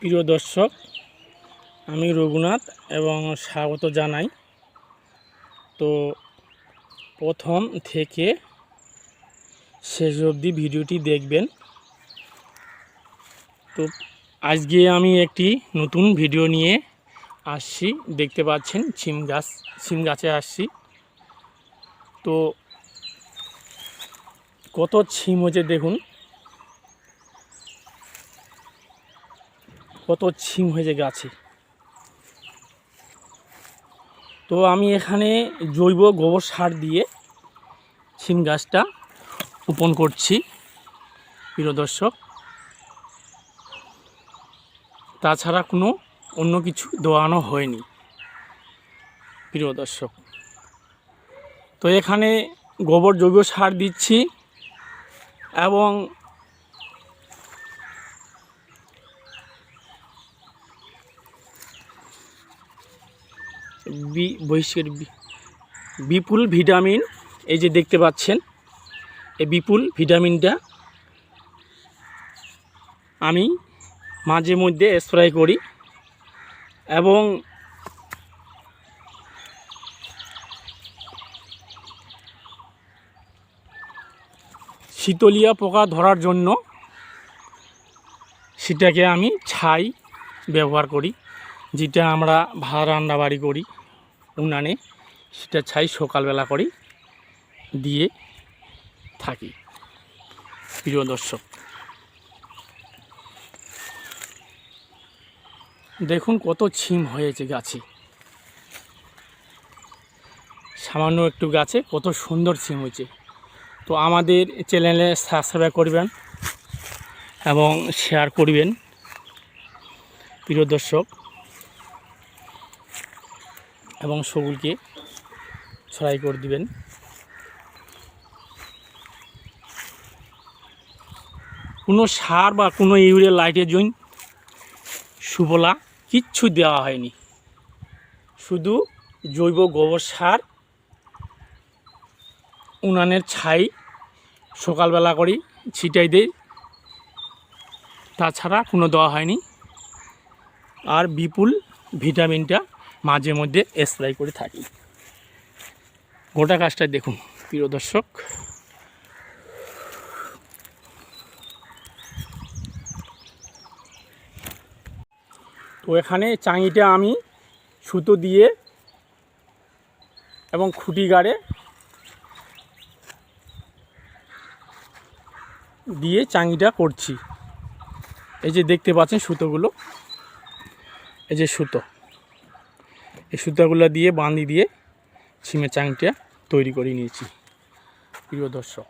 প্রিয় দর্শক, আমি রঘুনাথ এবং স্বাগত জানাই। তো প্রথম থেকে শেষ অবধি ভিডিওটি দেখবেন। তো আজকে আমি একটি নতুন ভিডিও নিয়ে আসছি। দেখতে পাচ্ছেন সিম গাছ সিম গাছে আসছি। তো কত ছিম হয়েছে দেখুন। কত ছিম হয়েছে গাছে তো আমি এখানে জৈব গোবর সার দিয়ে ছিম গাছটা রোপণ করছি, প্রিয় দর্শক। তাছাড়া কোনো অন্য কিছু দেওয়ানো হয়নি, প্রিয় দর্শক। তো এখানে গোবর জৈব সার দিচ্ছি এবং বি বহিষ্কার বিপুল ভিটামিন, এই যে দেখতে পাচ্ছেন, এই বিপুল ভিটামিনটা আমি মাঝে মধ্যে স্প্রে করি এবং শীতলিয়া পোকা ধরার জন্য সেটাকে আমি ছাই ব্যবহার করি। যেটা আমরা ভাত রান্না বাড়ি করি উনানে, সেটা ছাই সকালবেলা করি, দিয়ে থাকি। প্রিয় দর্শক, দেখুন কত ছিম হয়েছে গাছে। সামান্য একটু গাছে কত সুন্দর ছিম হয়েছে। তো আমাদের চ্যানেলে সাবস্ক্রাইব করবেন এবং শেয়ার করবেন। প্রিয় দর্শক এবং সবুলকে ছড়াই করে দিবেন। কোনো সার বা কোনো ইউরিয়া লাইটের জন্য সুবলা কিচ্ছু দেওয়া হয়নি। শুধু জৈব গোবর সার, উনানের ছাই সকালবেলা করি ছিটাই দেই, তাছাড়া কোনো দেওয়া হয়নি। আর বিপুল ভিটামিনটা মাঝে মধ্যে স্প্রে করে থাকি। গোটা গাছটা দেখুন, প্রিয় দর্শক। তো এখানে চাঙিটা আমি সুতো দিয়ে এবং খুঁটি গাড়ে দিয়ে চাঙিটা করছি। এই যে দেখতে পাচ্ছেন সুতোগুলো। এই যে সুতো। এই সুতাগুলো দিয়ে বাঁধি দিয়ে ছিমে চাংটা তৈরি করে নিয়েছি। প্রিয় দর্শক।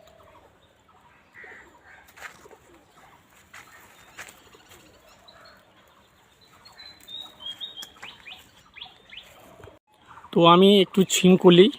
তো আমি একটু ছিম করলেই